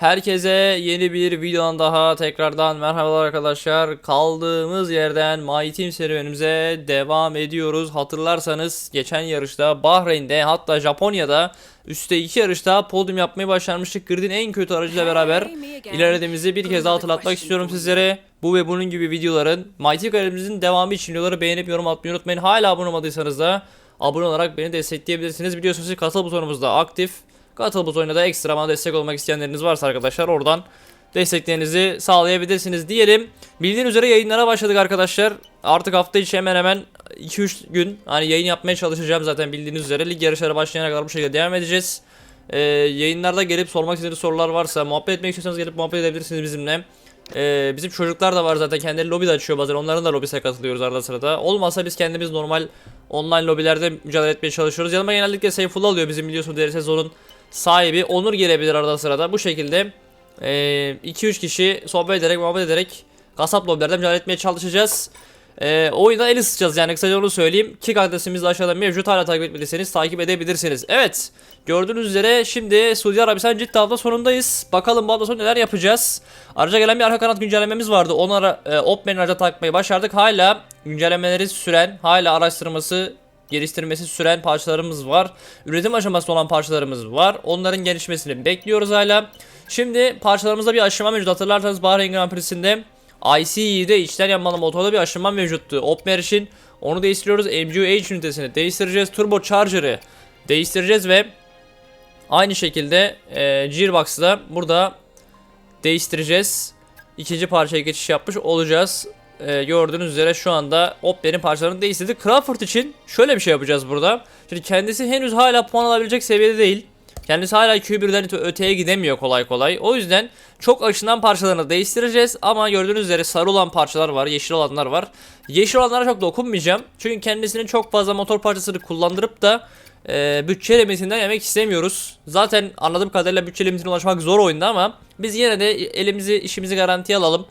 Herkese yeni bir videodan daha tekrardan merhabalar arkadaşlar. Kaldığımız yerden My Team serüvenimize devam ediyoruz. Hatırlarsanız geçen yarışta Bahreyn'de hatta Japonya'da üstte iki yarışta podyum yapmayı başarmıştık. Grid'in en kötü aracıyla beraber ilerlediğimizi bir kez daha hatırlatmak istiyorum sizlere. Bu ve bunun gibi videoların My Team kariyerimizin devamı için videoları beğenip yorum atmayı unutmayın. Hala abone olmadıysanız da abone olarak beni destekleyebilirsiniz. Biliyorsunuz ki katıl butonumuz da aktif. Katıl butonuna da ekstra bana destek olmak isteyenleriniz varsa arkadaşlar oradan desteklerinizi sağlayabilirsiniz diyelim. Bildiğiniz üzere yayınlara başladık arkadaşlar. Artık hafta içi hemen hemen 2-3 gün hani yayın yapmaya çalışacağım zaten bildiğiniz üzere. Lig yarışları başlayana kadar bu şekilde devam edeceğiz. Ee, yayınlarda gelip sormak istediğiniz sorular varsa muhabbet etmek istiyorsanız gelip muhabbet edebilirsiniz bizimle. Ee, bizim çocuklar da var zaten kendileri lobi de açıyor bazen onların da lobisine katılıyoruz arada sırada. Olmazsa biz kendimiz normal online lobilerde mücadele etmeye çalışıyoruz. Yanıma genellikle Seyfullah alıyor bizim biliyorsunuz diğer sezonun sahibi. Onur gelebilir arada sırada. Bu şekilde 2-3 kişi sohbet ederek muhabbet ederek kasap lobilerde mücadele etmeye çalışacağız. E, oyuna el ısıtacağız yani kısaca onu söyleyeyim. Kick adresimiz de aşağıda mevcut hala takip etmediyseniz takip edebilirsiniz. Evet gördüğünüz üzere şimdi Suudi Arabistan ciddi hafta sonundayız. Bakalım bu hafta sonu neler yapacağız. Araca gelen bir arka kanat güncellememiz vardı. Onu ara, e, Opmen'in araca takmayı başardık. Hala güncellemeleri süren, hala araştırması geliştirmesi süren parçalarımız var. Üretim aşamasında olan parçalarımız var. Onların gelişmesini bekliyoruz hala. Şimdi parçalarımızda bir aşama mevcut. Hatırlarsanız Bahreyn Grand Prix'sinde ICE'de içten yanmalı motorda bir aşınma mevcuttu. Opmer için onu değiştiriyoruz. MGUH ünitesini değiştireceğiz. Turbo Charger'ı değiştireceğiz ve aynı şekilde e, Gearbox'ı da burada değiştireceğiz. İkinci parçaya geçiş yapmış olacağız. E, gördüğünüz üzere şu anda Opmer'in parçalarını değiştirdik. Crawford için şöyle bir şey yapacağız burada. Şimdi kendisi henüz hala puan alabilecek seviyede değil. Kendisi hala Q1'den öte- öteye gidemiyor kolay kolay. O yüzden çok aşınan parçalarını değiştireceğiz. Ama gördüğünüz üzere sarı olan parçalar var, yeşil olanlar var. Yeşil olanlara çok dokunmayacağım. Çünkü kendisinin çok fazla motor parçasını kullandırıp da e, bütçe limitinden yemek istemiyoruz. Zaten anladığım kadarıyla bütçe limitine ulaşmak zor oyunda ama biz yine de elimizi işimizi garantiye alalım.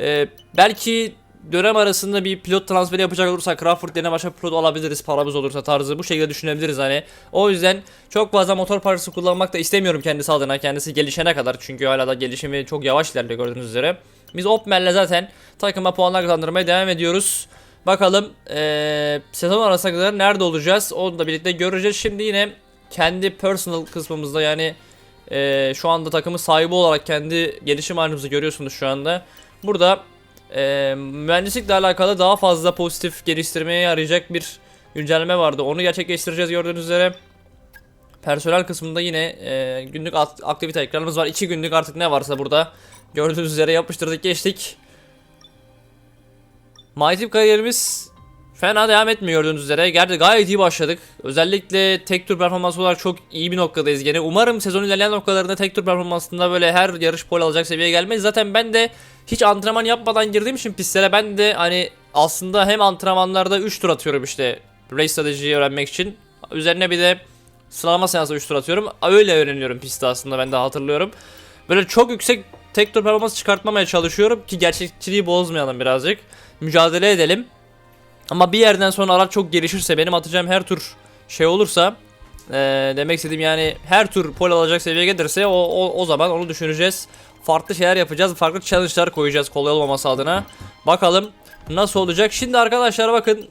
E, belki dönem arasında bir pilot transferi yapacak olursak Crawford yerine başka pilot alabiliriz paramız olursa tarzı bu şekilde düşünebiliriz hani. O yüzden çok fazla motor parçası kullanmak da istemiyorum kendisi adına kendisi gelişene kadar çünkü hala da gelişimi çok yavaş ilerliyor gördüğünüz üzere. Biz Opmel'le zaten takıma puanlar kazandırmaya devam ediyoruz. Bakalım eee sezon arasına kadar nerede olacağız onu da birlikte göreceğiz. Şimdi yine kendi personal kısmımızda yani eee, şu anda takımın sahibi olarak kendi gelişim halimizi görüyorsunuz şu anda. Burada e, mühendislikle alakalı daha fazla pozitif geliştirmeye yarayacak bir güncelleme vardı. Onu gerçekleştireceğiz gördüğünüz üzere. Personel kısmında yine e, günlük aktivite ekranımız var. 2 günlük artık ne varsa burada. Gördüğünüz üzere yapıştırdık geçtik. MyTeam kariyerimiz fena devam etmiyor gördüğünüz üzere. Gerçi gayet iyi başladık. Özellikle tek tur performansı olarak çok iyi bir noktadayız gene. Umarım sezon ilerleyen noktalarında tek tur performansında böyle her yarış pol alacak seviyeye gelmeyiz. Zaten ben de hiç antrenman yapmadan girdiğim için pistlere ben de hani aslında hem antrenmanlarda 3 tur atıyorum işte race stratejiyi öğrenmek için. Üzerine bir de sıralama seansı 3 tur atıyorum. Öyle öğreniyorum pistte aslında ben de hatırlıyorum. Böyle çok yüksek tek tur performansı çıkartmamaya çalışıyorum ki gerçekçiliği bozmayalım birazcık. Mücadele edelim. Ama bir yerden sonra araç çok gelişirse benim atacağım her tur şey olursa eee, demek istediğim yani her tur pol alacak seviyeye gelirse o, o, o zaman onu düşüneceğiz. Farklı şeyler yapacağız. Farklı challenge'lar koyacağız kolay olmaması adına. Bakalım nasıl olacak. Şimdi arkadaşlar bakın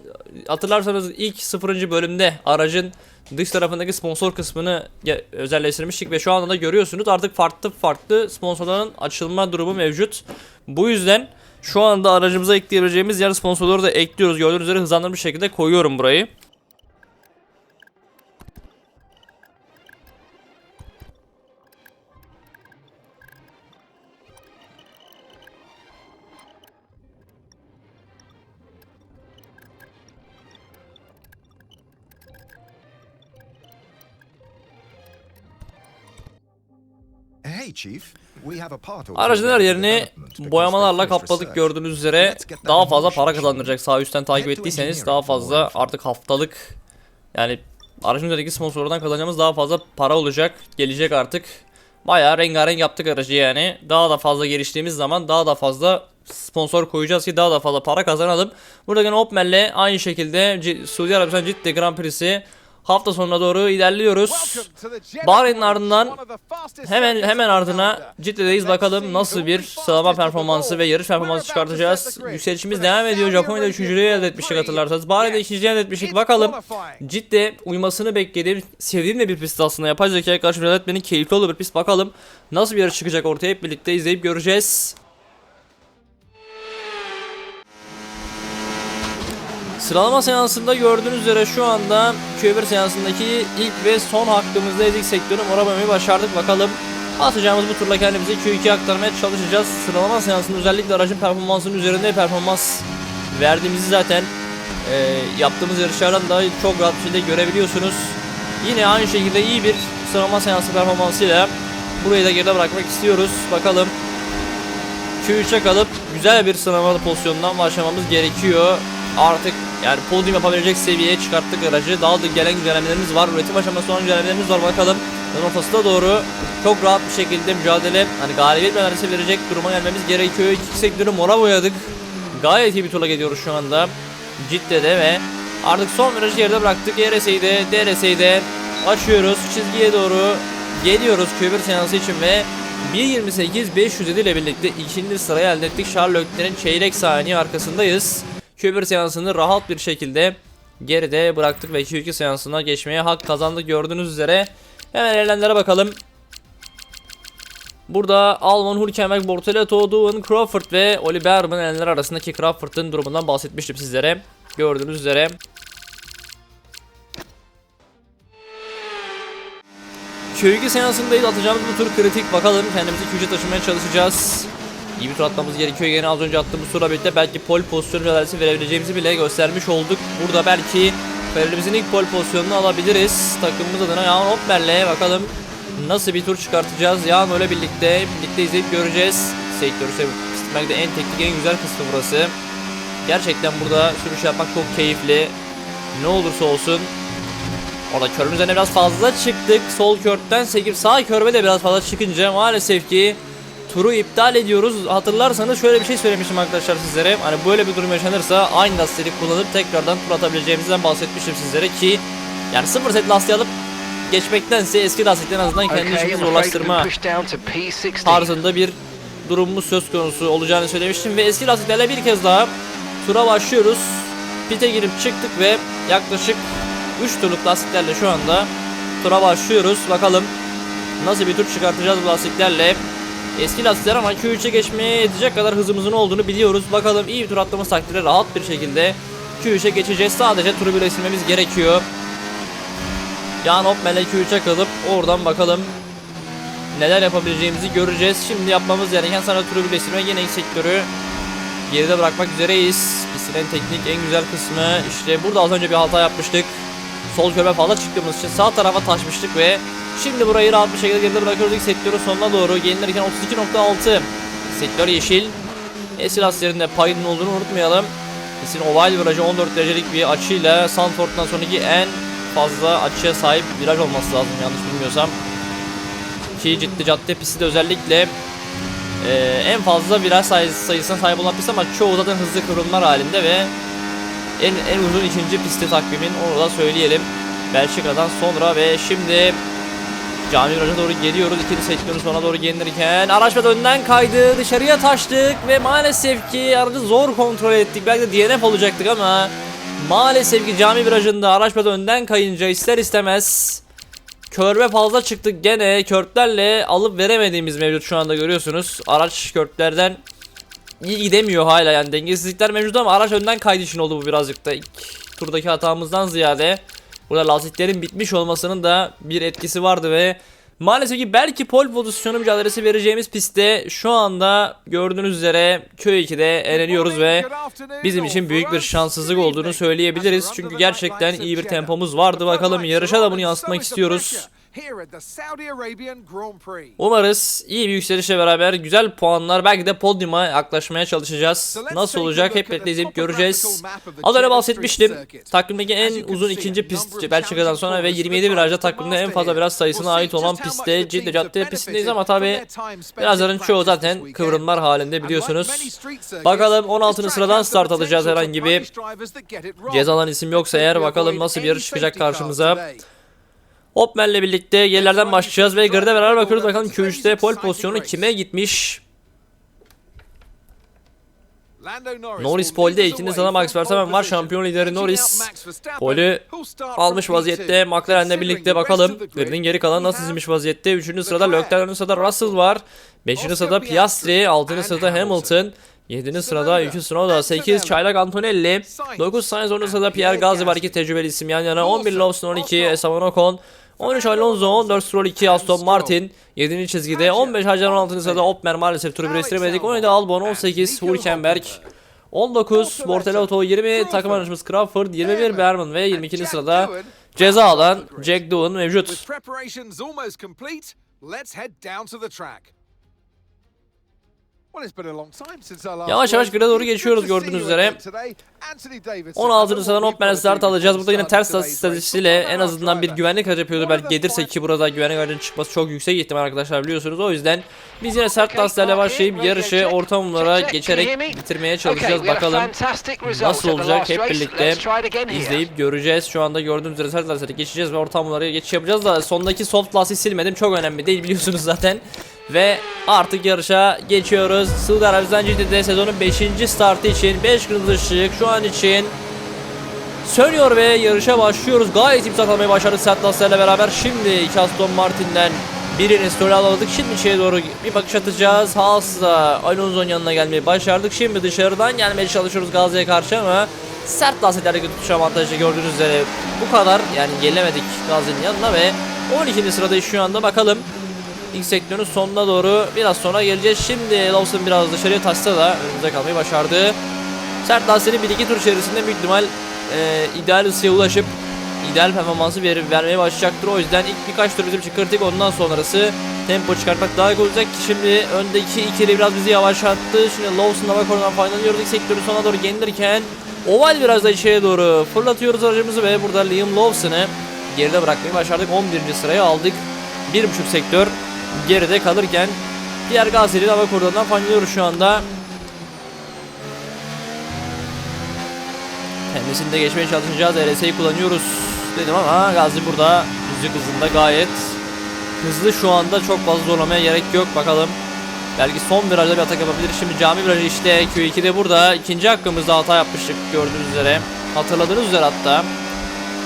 hatırlarsanız ilk 0. bölümde aracın dış tarafındaki sponsor kısmını özelleştirmiştik ve şu anda da görüyorsunuz artık farklı farklı sponsorların açılma durumu mevcut. Bu yüzden şu anda aracımıza ekleyebileceğimiz diğer sponsorları da ekliyoruz. Gördüğünüz üzere hızlandırmış şekilde koyuyorum burayı. Aracın her yerini boyamalarla kapladık gördüğünüz üzere daha fazla para kazandıracak. Sağ üstten takip ettiyseniz daha fazla artık haftalık yani aracın üzerindeki sponsorlardan kazanacağımız daha fazla para olacak. Gelecek artık. Bayağı rengarenk yaptık aracı yani. Daha da fazla geliştiğimiz zaman daha da fazla sponsor koyacağız ki daha da fazla para kazanalım. Burada gene Opmel'le aynı şekilde Suudi Arabistan Cidde Grand Prix'si hafta sonuna doğru ilerliyoruz. Bahreyn'in ardından hemen hemen ardına Cidde'deyiz bakalım nasıl bir sıralama performansı ve yarış performansı çıkartacağız. Yükselişimiz devam ediyor. Japonya'da 3. elde etmiştik hatırlarsanız. Bahreyn'de 2. elde etmiştik. Bakalım Cidde uymasını beklediğim, sevdiğim de bir pist aslında. Yapay zekaya karşı mücadele etmenin keyifli olduğu bir pist. Bakalım nasıl bir yarış çıkacak ortaya hep birlikte izleyip göreceğiz. Sıralama seansında gördüğünüz üzere şu anda Q1 seansındaki ilk ve son hakkımızda ezik sektörü moramayı başardık. Bakalım atacağımız bu turla kendimizi Q2'ye aktarmaya çalışacağız. Sıralama seansında özellikle aracın performansının üzerinde performans verdiğimizi zaten e, yaptığımız yarışlardan da çok rahat bir şekilde görebiliyorsunuz. Yine aynı şekilde iyi bir sıralama seansı performansıyla burayı da geride bırakmak istiyoruz. Bakalım Q3'e kalıp güzel bir sıralama pozisyonundan başlamamız gerekiyor. Artık yani podium yapabilecek seviyeye çıkarttık aracı. Daha da gelen güncellemelerimiz var. Üretim aşaması olan güncellemelerimiz var. Bakalım yılın ortasına doğru çok rahat bir şekilde mücadele hani galibiyet neredeyse verecek duruma gelmemiz gerekiyor. İki sektörü mora boyadık. Gayet iyi bir turla gidiyoruz şu anda. Cidde'de ve artık son virajı geride bıraktık. ERS'yi de DRS'yi de açıyoruz. Çizgiye doğru geliyoruz Q1 seansı için ve 1.28 507 ile birlikte ikinci sırayı elde ettik. Charles Leclerc'in çeyrek saniye arkasındayız. Q1 seansını rahat bir şekilde geride bıraktık ve Q2 seansına geçmeye hak kazandık gördüğünüz üzere. Hemen eğlenlere bakalım. Burada Alman Hülkenberg, Bortoleto, Doohan, Crawford ve Oli Berman elenler arasındaki Crawford'ın durumundan bahsetmiştim sizlere. Gördüğünüz üzere. Q2 seansındayız atacağımız bu tur kritik bakalım kendimizi Q3'e taşımaya çalışacağız. İyi bir tur atmamız gerekiyor. Yine az önce attığımız tura birlikte belki pole pozisyonu mücadelesi verebileceğimizi bile göstermiş olduk. Burada belki kariyerimizin ilk pole pozisyonunu alabiliriz. Takımımız adına Yağmur Hopper'le bakalım nasıl bir tur çıkartacağız. Yağmur ile birlikte birlikte izleyip göreceğiz. Sektörü sevmek de en teknik en güzel kısmı burası. Gerçekten burada sürüş yapmak çok keyifli. Ne olursa olsun Orada körün üzerine biraz fazla çıktık. Sol körtten sekip sağ körbe de biraz fazla çıkınca maalesef ki turu iptal ediyoruz. Hatırlarsanız şöyle bir şey söylemiştim arkadaşlar sizlere. Hani böyle bir durum yaşanırsa aynı lastikleri kullanıp tekrardan tur atabileceğimizden bahsetmiştim sizlere ki yani sıfır set lastiği alıp geçmektense eski lastiklerin en azından kendi işimizi zorlaştırma pushed down to P60. tarzında bir durumumuz söz konusu olacağını söylemiştim ve eski lastiklerle bir kez daha tura başlıyoruz. Pite girip çıktık ve yaklaşık 3 turluk lastiklerle şu anda tura başlıyoruz. Bakalım nasıl bir tur çıkartacağız bu lastiklerle. Eski lastikler ama Q3'e geçmeye yetecek kadar hızımızın olduğunu biliyoruz. Bakalım iyi bir tur attığımız takdirde rahat bir şekilde Q3'e geçeceğiz. Sadece turu birleştirmemiz gerekiyor. Yan Hopmel'e Q3'e kalıp oradan bakalım neler yapabileceğimizi göreceğiz. Şimdi yapmamız gereken sana turu birleştirme yine ilk sektörü geride bırakmak üzereyiz. Pistin teknik en güzel kısmı işte burada az önce bir hata yapmıştık. Sol körbe fazla çıktığımız için sağ tarafa taşmıştık ve şimdi burayı rahat bir şekilde geride bırakıyoruz ilk sektörün sonuna doğru. Gelinirken 32.6 sektör yeşil. Esil lastiklerinde payının olduğunu unutmayalım. Esin oval virajı 14 derecelik bir açıyla Sandford'dan sonraki en fazla açıya sahip viraj olması lazım yanlış bilmiyorsam ki ciddi cadde pisti de özellikle e, en fazla viraj sayısı, sayısına sahip olan pist ama çoğu zaten hızlı kıvrımlar halinde ve en, en uzun ikinci pisti takvimin onu da söyleyelim. Belçika'dan sonra ve şimdi cami viraja doğru geliyoruz. İkinci sektörün sonuna doğru gelirken araç ve önden kaydı. Dışarıya taştık ve maalesef ki aracı zor kontrol ettik. Belki de DNF olacaktık ama maalesef ki cami virajında araç ve önden kayınca ister istemez Körbe fazla çıktık gene körtlerle alıp veremediğimiz mevcut şu anda görüyorsunuz. Araç körtlerden iyi gidemiyor hala yani dengesizlikler mevcut ama araç önden kaydı için oldu bu birazcık da ilk turdaki hatamızdan ziyade. Burada lastiklerin bitmiş olmasının da bir etkisi vardı ve maalesef ki belki pole pozisyonu mücadelesi vereceğimiz pistte şu anda gördüğünüz üzere köy 2'de eleniyoruz ve bizim için büyük bir şanssızlık olduğunu söyleyebiliriz. Çünkü gerçekten iyi bir tempomuz vardı. Bakalım yarışa da bunu yansıtmak istiyoruz. Here at the Saudi Arabian Grand Prix. Umarız iyi bir yükselişle beraber güzel puanlar belki de podyuma yaklaşmaya çalışacağız. Nasıl olacak hep birlikte izleyip göreceğiz. Az önce bahsetmiştim. Takvimdeki en uzun ikinci pist Belçika'dan sonra ve 27 virajda takvimde en fazla viraj sayısına ait olan pistte Ciddi Cadde pistindeyiz ama tabi virajların çoğu zaten kıvrımlar halinde biliyorsunuz. Bakalım 16. sıradan start alacağız herhangi bir ceza alan isim yoksa eğer bakalım nasıl bir yarış çıkacak karşımıza. Hopman'le birlikte gerilerden başlayacağız ve geride beraber bakıyoruz bakalım Q3'te pole pozisyonu kime gitmiş. Norris pole'de ikinci sırada Max Verstappen var. Şampiyon lideri Norris. Pole'ü almış vaziyette. McLaren'le birlikte bakalım. Grid'in geri kalanı nasıl dizilmiş vaziyette. Üçüncü sırada Leclerc'in sırada Russell var. Beşinci sırada Piastri. Altıncı sırada Hamilton. 7. sırada Yuki Tsunoda, 8 Çaylak Antonelli, 9 Sainz 10. sırada Pierre Gasly var. İki tecrübeli isim yan yana, 11 Lawson 12 Esteban Ocon, 13 Alonso, 14 Stroll 2 Aston Martin, 7. çizgide 15 Hacan 16. sırada Opmer maalesef turu birleştiremedik, 17 Albon, 18 Hülkenberg, 19 Bortolotto, 20 takım arkadaşımız Crawford, 21 Berman ve 22. sırada ceza alan Jack Doohan mevcut. Yavaş yavaş grid'e doğru geçiyoruz gördüğünüz üzere. again today. Anthony Davis. 16. sıradan Hopman'e start alacağız. Burada yine ters stratejisiyle en azından bir güvenlik aracı yapıyordu. Belki gelirse ki burada güvenlik aracının çıkması çok yüksek ihtimal arkadaşlar biliyorsunuz. O yüzden biz yine sert lastiklerle başlayıp yarışı ortamlara geçerek bitirmeye çalışacağız. Bakalım nasıl olacak hep birlikte izleyip göreceğiz. Şu anda gördüğünüz üzere sert lastikleri geçeceğiz ve ortamlara geçiş yapacağız da sondaki soft lastiği silmedim. Çok önemli değil biliyorsunuz zaten. Ve artık yarışa geçiyoruz. Suudi Arabistan GT'de sezonun 5. startı için 5 kırmızı ışık şu an için sönüyor ve yarışa başlıyoruz. Gayet imsak almayı başardık sert lastiklerle beraber. Şimdi iki Aston Martin'den birini story alamadık. Şimdi içeri doğru bir bakış atacağız. Haas'la Alonso'nun yanına gelmeyi başardık. Şimdi dışarıdan gelmeye çalışıyoruz Gazi'ye karşı ama sert lastiklerdeki tutuş avantajı gördüğünüz üzere bu kadar. Yani gelemedik Gazi'nin yanına ve 12. sıradayız şu anda bakalım. İlk sektörün sonuna doğru biraz sonra geleceğiz. Şimdi Lawson biraz dışarıya taşsa da önümüze kalmayı başardı. Sert lastiğinin 1-2 tur içerisinde büyük ihtimal e, ideal ısıya ulaşıp ideal performansı ver, vermeye başlayacaktır. O yüzden ilk birkaç tur bizim için kritik ondan sonrası tempo çıkartmak daha iyi olacak. Şimdi öndeki ikili biraz bizi yavaşlattı. Şimdi Lawson'la Vakor'dan faydalanıyoruz. İlk sektörün sonuna doğru gelirken oval biraz da içeriye doğru fırlatıyoruz aracımızı ve burada Liam Lawson'ı geride bırakmayı başardık. 11. sıraya aldık. 1.5 sektör geride kalırken Pierre Gasly'nin hava koridorundan faydalanıyoruz şu anda. Kendisini de geçmeye çalışacağız. RS'yi kullanıyoruz dedim ama Gazi burada müzik hızında gayet hızlı şu anda çok fazla zorlamaya gerek yok. Bakalım belki son virajda bir atak yapabilir. Şimdi cami virajı işte Q2'de burada ikinci hakkımızda hata yapmıştık gördüğünüz üzere. Hatırladığınız üzere hatta.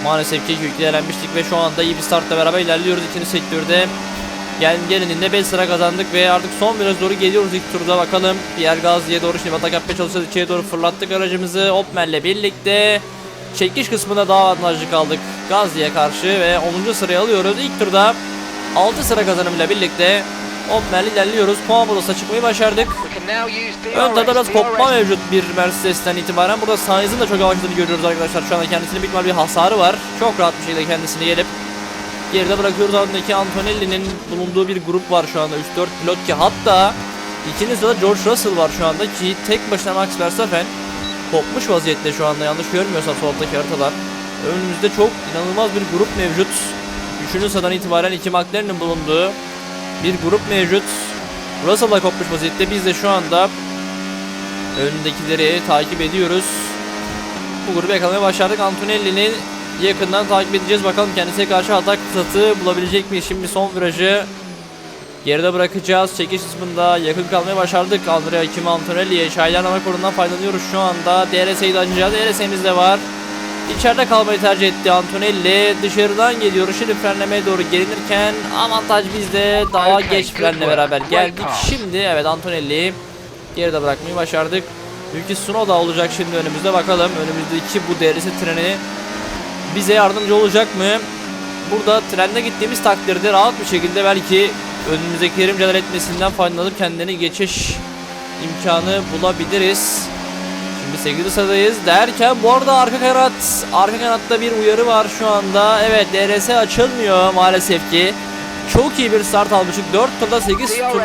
Maalesef ki Q2'de elenmiştik ve şu anda iyi bir startla beraber ilerliyoruz ikinci sektörde. Gel gelininde 5 sıra kazandık ve artık son biraz doğru geliyoruz ilk turda bakalım. Pierre Gasly'ye doğru şimdi atak yapmaya çalışacağız. İçeri doğru fırlattık aracımızı. Opmer'le birlikte çekiş kısmında daha avantajlı kaldık Gasly'ye karşı ve 10. sıraya alıyoruz. İlk turda 6 sıra kazanımıyla birlikte Opmer'le ilerliyoruz. Puan podosuna çıkmayı başardık. Ön tarafta biraz kopma mevcut bir Mercedes'ten itibaren. Burada Sainz'in de çok yavaşladığını görüyoruz arkadaşlar. Şu anda kendisinin büyük bir hasarı var. Çok rahat bir şekilde kendisini gelip geride bırakıyoruz. Ardındaki Antonelli'nin bulunduğu bir grup var şu anda. 3-4 pilot ki hatta ikinci sırada George Russell var şu anda ki tek başına Max Verstappen kopmuş vaziyette şu anda yanlış görmüyorsam sol alttaki haritalar. Önümüzde çok inanılmaz bir grup mevcut. Üçüncü sıradan itibaren iki McLaren'in bulunduğu bir grup mevcut. Russell'la kopmuş vaziyette. Biz de şu anda önündekileri takip ediyoruz. Bu grubu yakalamaya başardık. Antonelli'nin yakından takip edeceğiz. Bakalım kendisine karşı atak fırsatı bulabilecek mi? Şimdi son virajı geride bırakacağız. Çekiş kısmında yakın kalmaya başardık. Andrea Kim Antonelli'ye Şaylan hava korundan faydalanıyoruz şu anda. DRS'yi de açacağız. DRS'imiz de var. İçeride kalmayı tercih etti Antonelli. Dışarıdan geliyor. Şimdi frenlemeye doğru gelinirken avantaj bizde. Daha geç frenle beraber geldik. Şimdi evet Antonelli geride bırakmayı başardık. Yuki Tsunoda olacak şimdi önümüzde bakalım. Önümüzdeki bu DRS treni bize yardımcı olacak mı? Burada trende gittiğimiz takdirde rahat bir şekilde belki önümüzdekilerin mücadele etmesinden faydalanıp kendini geçiş imkanı bulabiliriz. Şimdi Şimdi 8. sıradayız derken bu arada arka kanat arka kanatta bir uyarı var şu anda. Evet DRS açılmıyor maalesef ki. Çok iyi bir start almıştık. 4 turda 8 tur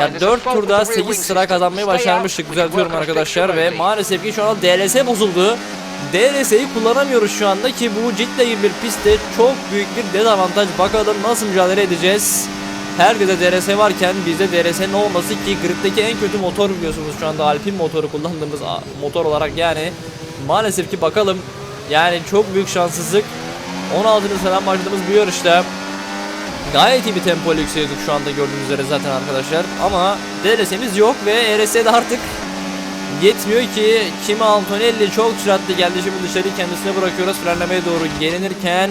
ya 4 turda 8 sıra kazanmayı başarmıştık. Düzeltiyorum arkadaşlar ve maalesef ki şu anda DRS bozuldu. DRS'yi kullanamıyoruz şu anda ki bu ciddi bir pistte çok büyük bir dezavantaj. Bakalım nasıl mücadele edeceğiz. Herkese DRS varken bizde DRS'nin olması ki griddeki en kötü motor biliyorsunuz şu anda Alpine motoru kullandığımız motor olarak yani maalesef ki bakalım yani çok büyük şanssızlık 16. sıradan başladığımız bu yarışta Gayet iyi bir tempo ile yükseliyorduk şu anda gördüğünüz üzere zaten arkadaşlar. Ama DRS'imiz yok ve ERS de artık yetmiyor ki Kimi Antonelli çok süratli geldi şimdi dışarıyı kendisine bırakıyoruz frenlemeye doğru gelinirken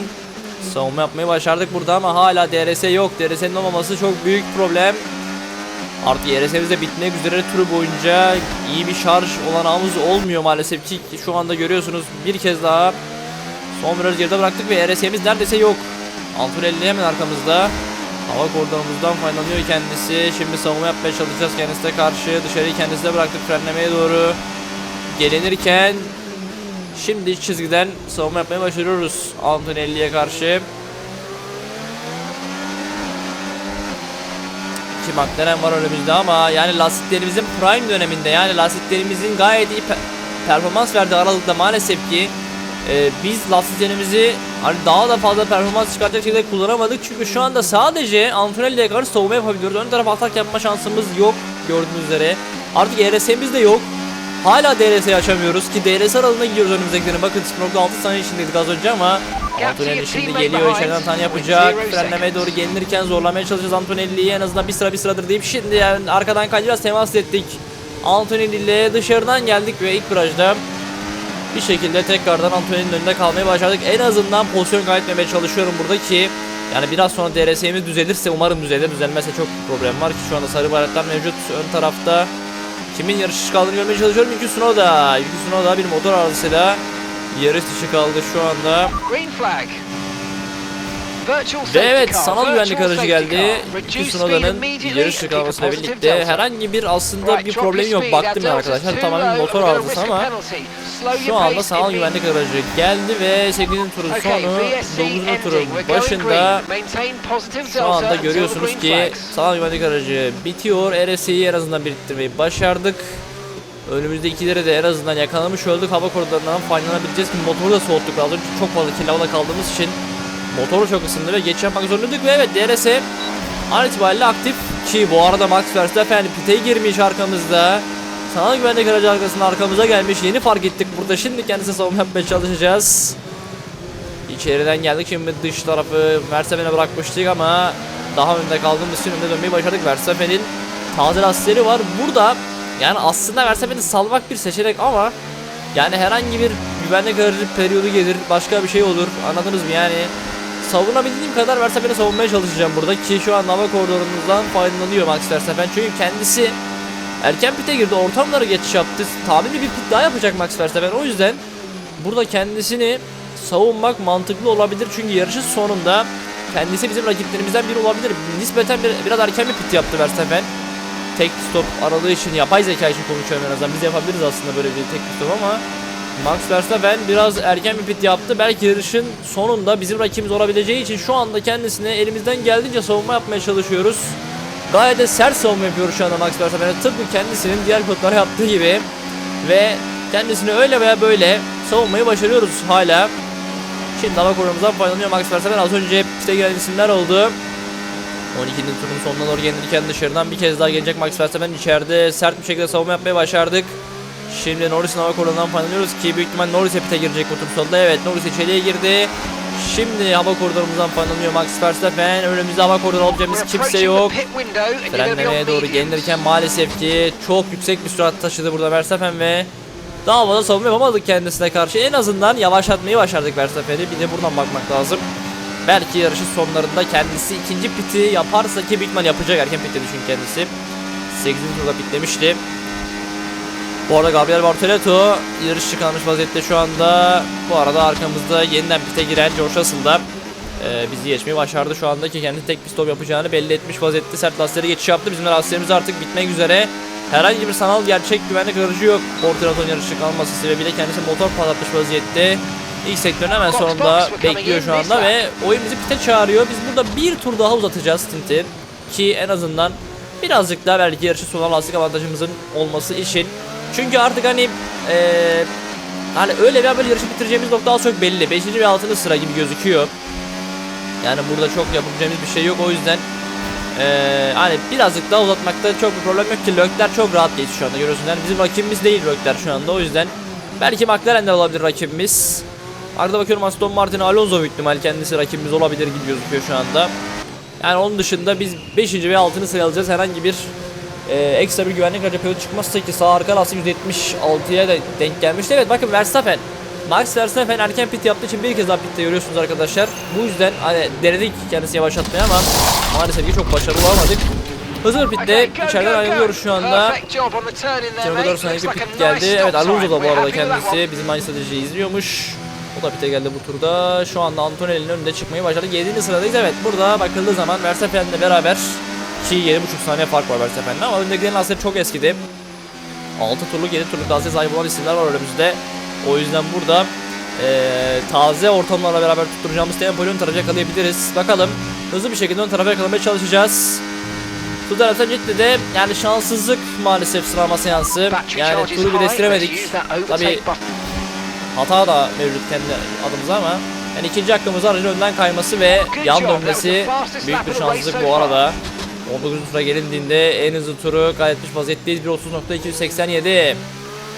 savunma yapmayı başardık burada ama hala DRS yok. DRS'nin olmaması çok büyük problem. Artık ERS'imiz de bitmek üzere turu boyunca iyi bir şarj olanağımız olmuyor maalesef ki şu anda görüyorsunuz bir kez daha son virajı geride bıraktık ve ERS'imiz neredeyse yok. Antonelli hemen arkamızda. Hava koridorumuzdan faydalanıyor kendisi. Şimdi savunma yapmaya çalışacağız kendisine karşı. Dışarıyı kendisine bıraktık frenlemeye doğru. Gelinirken şimdi çizgiden savunma yapmaya başarıyoruz Antonelli'ye karşı. İki McLaren var önümüzde ama yani lastiklerimizin prime döneminde yani lastiklerimizin gayet iyi pe- performans verdiği aralıkta maalesef ki e, biz lastiklerimizi hani daha da fazla performans çıkartacak şekilde kullanamadık. Çünkü şu anda sadece Antonelli'ye karşı savunma yapabiliyoruz. Ön tarafa atak yapma şansımız yok gördüğünüz üzere. Artık ERS'imiz de yok. Hala DRS'yi açamıyoruz ki DRS aralığına gidiyoruz önümüzdeklerine. Bakın 0.6 saniye içindeydik az önce ama Antonelli şimdi geliyor içeriden tan yapacak. Frenlemeye doğru gelinirken zorlamaya çalışacağız Antonelli'yi. En azından bir sıra bir sıradır deyip şimdi yani arkadan kaçacağız temas ettik. Antonelli ile dışarıdan geldik ve ilk virajda bir şekilde tekrardan Antonelli'nin önünde kalmayı başardık. En azından pozisyon kaybetmemeye çalışıyorum burada ki yani biraz sonra DRS'imiz düzelirse umarım düzelir. Düzelmezse çok problem var ki şu anda sarı bayraklar mevcut ön tarafta. Kimin yarış kaldığını görmeye çalışıyorum. Yuki Tsunoda. Yuki Tsunoda bir motor arızasıyla yarış dışı kaldı şu anda. Green flag. Ve evet sanal güvenlik aracı geldi. speed immediately yarış dışı and keep a kalmasıyla positive birlikte herhangi bir aslında bir drop problem your yok. Baktım that arkadaşlar tamamen motor arızası ama şu anda sanal güvenlik aracı geldi ve 8. turun sonu VSC 9. turun başında şu anda görüyorsunuz ki sanal güvenlik aracı bitiyor. RS'yi en azından biriktirmeyi başardık. Önümüzdekileri de en azından yakalamış olduk. Hava koridorlarından faydalanabileceğiz motoru da soğuttuk az önce çok fazla kirli havada kaldığımız için motoru çok ısındı ve geç yapmak zorundaydık ve evet DRS an itibariyle aktif ki bu arada Max Verstappen pite girmiş arkamızda. Sanal güvenlik aracı arkasında arkamıza gelmiş. Yeni fark ettik burada. Şimdi kendisine savunma yapmaya çalışacağız. İçeriden geldik şimdi dış tarafı Verstappen'e bırakmıştık ama daha önde kaldığımız için önde dönmeyi başardık. Verstappen'in taze lastikleri var. Burada yani aslında Verstappen'i salmak bir seçenek ama yani herhangi bir güvenlik aracı periyodu gelir başka bir şey olur anladınız mı yani savunabildiğim kadar Verstappen'i savunmaya çalışacağım burada ki şu an hava koridorumuzdan faydalanıyor Max Verstappen çünkü kendisi erken pite girdi ortamları geçiş yaptı tahminli bir pit daha yapacak Max Verstappen o yüzden burada kendisini savunmak mantıklı olabilir çünkü yarışın sonunda kendisi bizim rakiplerimizden biri olabilir. Nispeten bir, biraz erken bir pit yaptı Verstappen. Tek stop aradığı için yapay zeka için konuşuyorum en azından. Biz yapabiliriz aslında böyle bir tek stop ama Max Verstappen biraz erken bir pit yaptı. Belki yarışın sonunda bizim rakibimiz olabileceği için şu anda kendisine elimizden geldiğince savunma yapmaya çalışıyoruz. Gayet de sert savunma yapıyoruz şu anda Max Verstappen'e. Tıpkı kendisinin diğer pilotlara yaptığı gibi. Ve kendisini öyle veya böyle savunmayı başarıyoruz hala. Şimdi hava korumamızdan faydalanıyor Max Verstappen. Az önce piste gelen isimler oldu. 12. turun sonuna doğru gelirken dışarıdan bir kez daha gelecek Max Verstappen içeride sert bir şekilde savunma yapmaya başardık. Şimdi Norris'in hava koridorundan faydalanıyoruz ki büyük ihtimal Norris pite girecek bu tur sonunda. Evet Norris içeriye girdi. Şimdi hava koridorumuzdan faydalanıyor Max Verstappen. Önümüzde hava koridoru We're kimse yok. Frenlemeye doğru gelirken maalesef ki çok yüksek bir sürat taşıdı burada Verstappen ve daha fazla savunma yapamadık kendisine karşı. En azından yavaşlatmayı başardık Verstappen'i. Bir de buradan bakmak lazım. Belki yarışın sonlarında kendisi ikinci piti yaparsa ki ihtimal yapacak erken pit dedi çünkü kendisi. 8. turda pitlemişti. Bu arada Gabriel Bortoleto yarışçı kalmış vaziyette şu anda. Bu arada arkamızda yeniden pite giren George Russell da e, bizi geçmeyi başardı şu anda ki kendi tek bir stop yapacağını belli etmiş vaziyette. Sert lastikleri geçiş yaptı. Bizim lastiklerimiz artık bitmek üzere. Herhangi bir sanal gerçek güvenlik aracı yok. Porteraton yarışı kalması sebebiyle kendisi motor patlatmış vaziyette. İlk sektörün hemen sonunda bekliyor şu anda ve oyun bizi pite çağırıyor. Biz burada bir tur daha uzatacağız stinti. Ki en azından birazcık daha belki yarışı sona lastik avantajımızın olması için. Çünkü artık hani eee hani öyle bir böyle yarışı bitireceğimiz nokta az çok belli. 5. ve 6. sıra gibi gözüküyor. Yani burada çok yapabileceğimiz bir şey yok o yüzden eee, hani birazcık daha uzatmakta çok bir problem yok ki Lökler çok rahat geçti şu anda görüyorsun. Yani bizim rakibimiz değil Lökler şu anda o yüzden belki McLaren'de olabilir rakibimiz. Arada bakıyorum Aston Martin Alonso büyük ihtimal kendisi rakibimiz olabilir gibi gözüküyor şu anda. Yani onun dışında biz 5. ve 6. sıraya alacağız. Herhangi bir e, ekstra bir güvenlik aracı çıkmazsa ki sağ arka lastik 176'ya da denk gelmişti. Evet bakın Verstappen. Max Verstappen erken pit yaptığı için bir kez daha pitte görüyorsunuz arkadaşlar. Bu yüzden hani denedik kendisi yavaşlatmaya ama maalesef ki çok başarılı olamadık. Hızlı bir pitte içeriden ayrılıyoruz şu anda. Perfect job on the turn in there, Sene mate. kadar sonraki Looks like pit geldi. Evet Alonso da bu arada kendisi bizim aynı stratejiyi izliyormuş. O da pite geldi bu turda. Şu anda Antonelli'nin önünde çıkmayı başardık. 7. sıradayız. Evet burada bakıldığı zaman Verstappen'le beraber 7.5 saniye fark var Verstappen'le ama öndekilerin lastikleri çok eskidi. 6 turluk 7 turluk lastiğe sahip olan isimler var önümüzde. O yüzden burada eee, taze ortamlarla beraber tutturacağımız tempoyu ön tarafa yakalayabiliriz. Bakalım hızlı bir şekilde ön tarafa yakalamaya çalışacağız. Sudan ötürü de yani şanssızlık maalesef sıralama seansı. Yani turu Tabii overtake button. hata da mevcut kendi adımıza ama yani ikinci hakkımız aracın önden kayması ve yan dönmesi büyük bir şanssızlık bu arada. 19. tura gelindiğinde en hızlı turu kaydetmiş vaziyetteyiz. 1.30.287.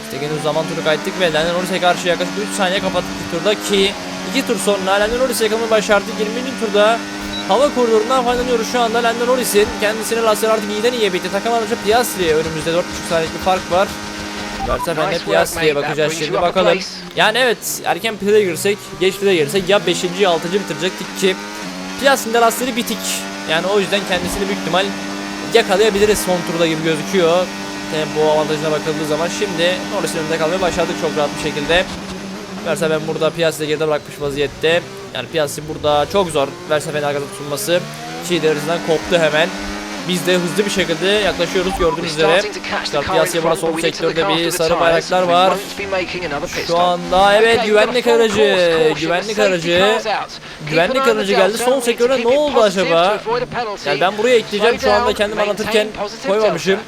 İşte henüz zaman turu kaydettik ve Lando Norris'e karşı yaklaşık 3 saniye kapattık bir turda ki 2 tur sonra Lando Norris'e yakalamayı başardık. 20. turda hava koridorundan faydalanıyoruz şu anda. Lando Norris'in kendisine lastikler artık iyiden iyiye bitti. Takım aracı Piastri'ye önümüzde 4.5 saniyelik bir fark var. Verstappen'le Piastri'ye bakacağız şimdi bakalım. Yani evet erken pite girsek, geç pite girsek ya 5. ya 6. bitirecektik ki Piastri'nin de lastiği bitik. Yani o yüzden kendisini büyük ihtimal yakalayabiliriz son turda gibi gözüküyor. Tempo avantajına bakıldığı zaman şimdi Norris'in önünde kalmaya başladık çok rahat bir şekilde. Verstappen burada Piastri'yi geride bırakmış vaziyette. Yani Piastri burada çok zor Verstappen'in arkada tutulması. Çiğ koptu hemen. Biz de hızlı bir şekilde yaklaşıyoruz gördüğünüz üzere. İşte burada front, sol sektörde bir sarı bayraklar var. Şu anda evet güvenlik aracı, güvenlik aracı, güvenlik aracı geldi. to sektöre ne oldu acaba? Yani ben buraya ekleyeceğim şu anda kendim anlatırken koymamışım.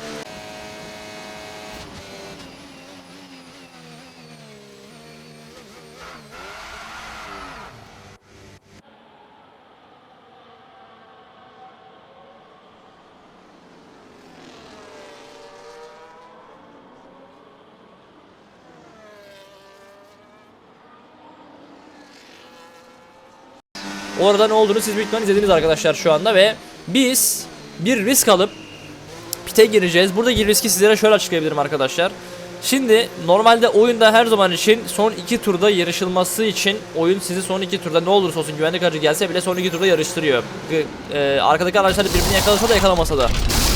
Orada ne olduğunu siz büyük izlediniz arkadaşlar şu anda ve biz bir risk alıp pite gireceğiz. Buradaki riski sizlere şöyle açıklayabilirim arkadaşlar. Şimdi normalde oyunda her zaman için son iki turda yarışılması için oyun sizi son iki turda ne olursa olsun güvenlik aracı gelse bile son iki turda yarıştırıyor. G- e, arkadaki araçlar birbirini yakalasa da yakalamasa da.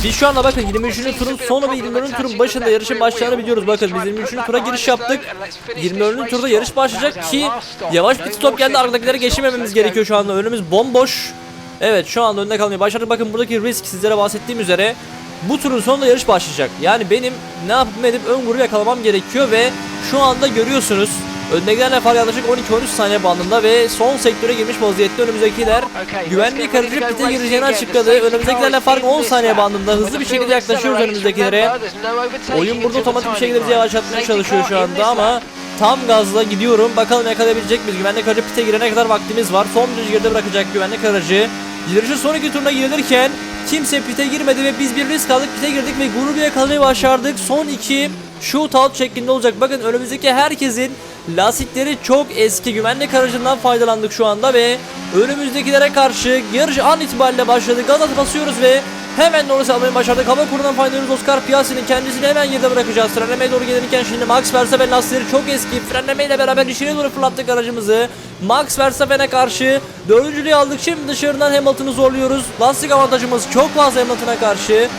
Biz şu anda bakın 23. turun sonu ve 24. turun başında yarışın başlayacağını biliyoruz. Bakın biz 23. tura giriş yaptık. 24. turda yarış başlayacak ki yavaş pit stop geldi. Arkadakileri geçemememiz gerekiyor şu anda. Önümüz bomboş. Evet şu anda önde kalmaya başladık. Bakın buradaki risk sizlere bahsettiğim üzere bu turun sonunda yarış başlayacak. Yani benim ne yapıp edip ön grubu yakalamam gerekiyor ve şu anda görüyorsunuz öndekilerle fark yaklaşık 12-13 saniye bandında ve son sektöre girmiş vaziyette önümüzdekiler güvenlik aracı pite gireceğini açıkladı. Önümüzdekilerle fark 10 saniye bandında hızlı bir şekilde yaklaşıyoruz önümüzdekilere. Oyun burada otomatik bir şekilde bizi yavaşlatmaya çalışıyor şu anda ama tam gazla gidiyorum. Bakalım yakalayabilecek miyiz? Güvenlik aracı pite girene kadar vaktimiz var. Son geride bırakacak güvenlik aracı. Yarışın son iki turuna girilirken kimse pite girmedi ve biz bir risk aldık pite girdik ve grubu yakalamayı başardık. Son iki shootout şeklinde olacak. Bakın önümüzdeki herkesin lastikleri çok eski güvenlik aracından faydalandık şu anda ve önümüzdekilere karşı yarış an itibariyle başladı. Gaza basıyoruz ve Hemen Norris'i almayı başardık. Hava kurundan faydalanıyoruz. Oscar Piastri'nin kendisini hemen geride bırakacağız. Frenlemeye doğru gelirken şimdi Max Verstappen lastikleri çok eski. Frenlemeyle beraber içine doğru fırlattık aracımızı. Max Verstappen'e karşı dördüncülüğü aldık. Şimdi dışarıdan Hamilton'ı zorluyoruz. Lastik avantajımız çok fazla Hamilton'a karşı.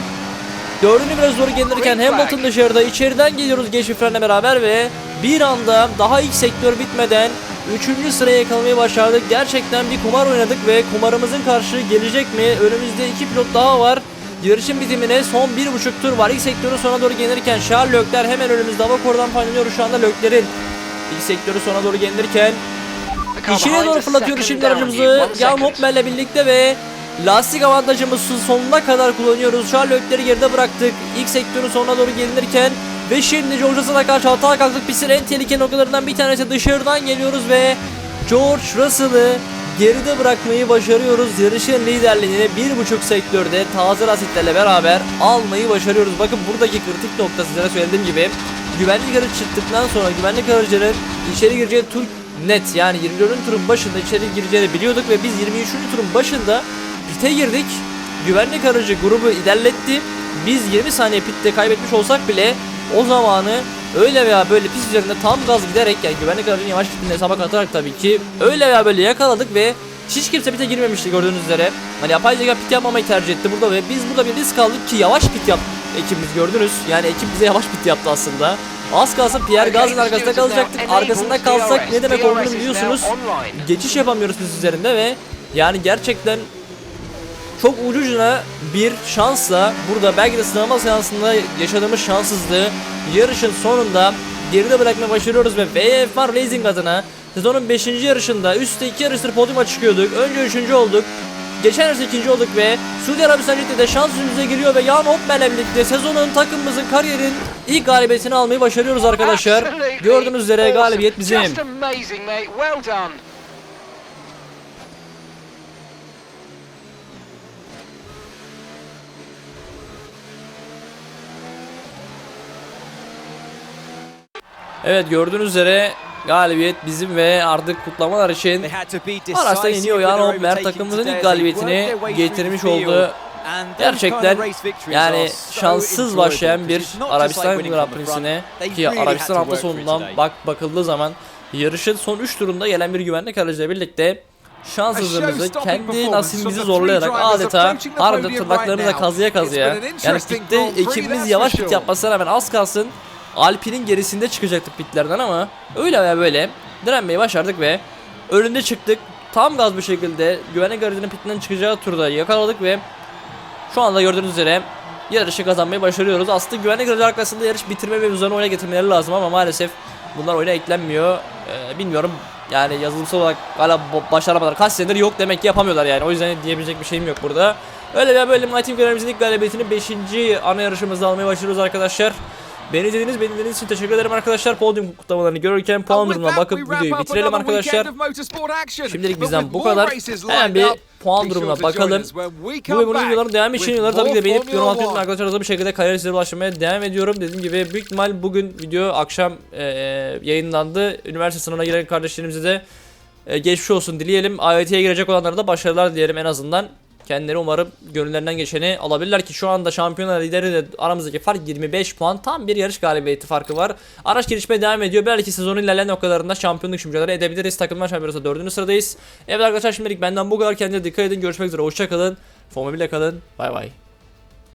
Dördüncü biraz doğru gelirken. Hamilton dışarıda içeriden geliyoruz geç bir frenle beraber ve bir anda daha ilk sektör bitmeden Üçüncü sıraya yakalamayı başardık. Gerçekten bir kumar oynadık ve kumarımızın karşı gelecek mi? Önümüzde iki pilot daha var. Yarışın bitimine son 1.5 tur var. İlk sektörün sona doğru gelirken Charles Leclerc hemen önümüzde hava korudan faydalanıyor. Şu anda Leclerc'in ilk sektörü sona doğru gelirken İçine doğru fırlatıyoruz şimdi aracımızı. Jan second. Hopper'le birlikte ve lastik avantajımızı sonuna kadar kullanıyoruz. Charles Leclerc'i geride bıraktık. İlk sektörün sonuna doğru gelinirken ve şimdi George karşı hata kalktık. Pistin en tehlikeli noktalarından bir tanesi dışarıdan geliyoruz ve George Russell'ı geride bırakmayı başarıyoruz. Yarışın liderliğini bir buçuk sektörde taze lastiklerle beraber almayı başarıyoruz. Bakın buradaki kritik nokta sizlere söylediğim gibi güvenlik aracı çıktıktan sonra güvenlik aracının içeri gireceği tur net yani 24. turun başında içeri gireceğini biliyorduk ve biz 23. turun başında pite girdik. Güvenlik aracı grubu ilerletti. Biz 20 saniye pitte kaybetmiş olsak bile o zamanı öyle veya böyle pist üzerinde tam gaz giderek yani güvenlik aracının yavaş gittiğini hesaba katarak tabii ki öyle veya böyle yakaladık ve hiç kimse pite girmemişti gördüğünüz üzere. Hani yapay zeka pit yapmamayı tercih etti burada ve biz burada bir risk aldık ki yavaş pit yap ekibimiz gördünüz. Yani ekip bize yavaş pit yaptı aslında. Az kalsın Pierre Gaz'ın arkasında kalacaktık. Arkasında kalsak ne demek olduğunu biliyorsunuz. Geçiş yapamıyoruz pist üzerinde ve yani gerçekten çok ucucuna bir şansla burada belki de sınavma seansında yaşadığımız şanssızlığı yarışın sonunda geride bırakmayı başarıyoruz ve VF1 Racing adına sezonun 5. yarışında üstte 2 yarıştır podyuma çıkıyorduk. Önce 3. olduk. Geçen yarışta ikinci olduk ve Suudi Arabistan Cidde'de şans yüzümüze giriyor ve Jan Hopper'le birlikte sezonun takımımızın kariyerin ilk galibiyetini almayı başarıyoruz arkadaşlar. Gördüğünüz üzere galibiyet bizim. Evet gördüğünüz üzere galibiyet bizim ve artık kutlamalar için Araçtan iniyor yani o Mert takımımızın ilk galibiyetini getirmiş oldu. Gerçekten yani şanssız başlayan bir Arabistan Grand Prix'sine ki Arabistan hafta sonundan bak bakıldığı zaman yarışın son 3 turunda gelen bir güvenlik aracıyla birlikte şanssızlığımızı kendi nasibimizi zorlayarak adeta arada tırnaklarımızla kazıya kazıya yani pitte ekibimiz yavaş pit yapmasına rağmen az kalsın Alpine'in gerisinde çıkacaktık pitlerden ama öyle veya böyle direnmeyi başardık ve önünde çıktık. Tam gaz bir şekilde güvenlik aracının pitinden çıkacağı turda yakaladık ve şu anda gördüğünüz üzere yarışı kazanmayı başarıyoruz. Aslında güvenlik aracı arkasında yarış bitirme ve üzerine oyuna getirmeleri lazım ama maalesef bunlar oyuna eklenmiyor. Ee, bilmiyorum yani yazılımsal olarak hala başaramadılar. Kaç senedir yok demek ki yapamıyorlar yani. O yüzden diyebilecek bir şeyim yok burada. Öyle veya böyle My Team görevimizin ilk galibiyetini 5. ana yarışımızda almaya başlıyoruz arkadaşlar. Beni izlediğiniz, beni dinlediğiniz için teşekkür ederim arkadaşlar. Podium kutlamalarını görürken puan durumuna bakıp videoyu bitirelim arkadaşlar. Şimdilik bizden bu kadar. Hemen bir puan durumuna bakalım. Bu ve bunun videoların devam için videoları tabii ki de beğenip yorum unutmayın arkadaşlar. Hızlı bir şekilde kariyer sizlere ulaşmaya devam ediyorum. Dediğim gibi büyük ihtimal bugün video akşam e, yayınlandı. Üniversite sınavına giren kardeşlerimize de e, geçmiş olsun dileyelim. AYT'ye girecek olanlara da başarılar dileyelim en azından. Kendileri umarım gönüllerinden geçeni alabilirler ki şu anda şampiyonlar lideri de aramızdaki fark 25 puan. Tam bir yarış galibiyeti farkı var. Araç gelişmeye devam ediyor. Belki sezonun ilerleyen noktalarında şampiyonluk mücadele edebiliriz. Takımlar şampiyonası 4. sıradayız. Evet arkadaşlar şimdilik benden bu kadar. Kendinize dikkat edin. Görüşmek üzere. Hoşçakalın. Formula 1'le kalın. Bay bay.